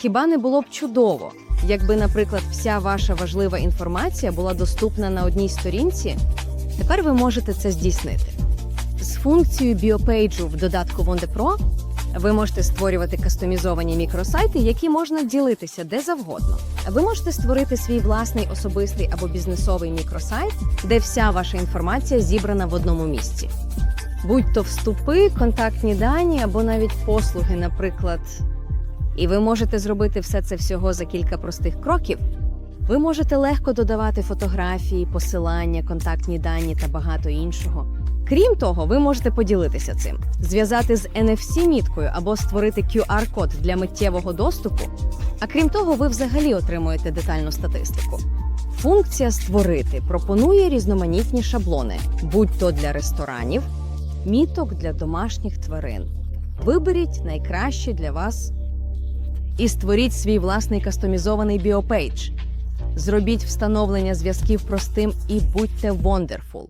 Хіба не було б чудово, якби, наприклад, вся ваша важлива інформація була доступна на одній сторінці? Тепер ви можете це здійснити. З функцією біопейджу в додатку Pro ви можете створювати кастомізовані мікросайти, які можна ділитися де завгодно. Ви можете створити свій власний особистий або бізнесовий мікросайт, де вся ваша інформація зібрана в одному місці. Будь то вступи, контактні дані або навіть послуги, наприклад. І ви можете зробити все це всього за кілька простих кроків. Ви можете легко додавати фотографії, посилання, контактні дані та багато іншого. Крім того, ви можете поділитися цим, зв'язати з NFC-міткою або створити QR-код для миттєвого доступу. А крім того, ви взагалі отримуєте детальну статистику. Функція створити пропонує різноманітні шаблони, будь-то для ресторанів, міток для домашніх тварин. Виберіть найкраще для вас і створіть свій власний кастомізований біопейдж. Зробіть встановлення зв'язків простим і будьте wonderful.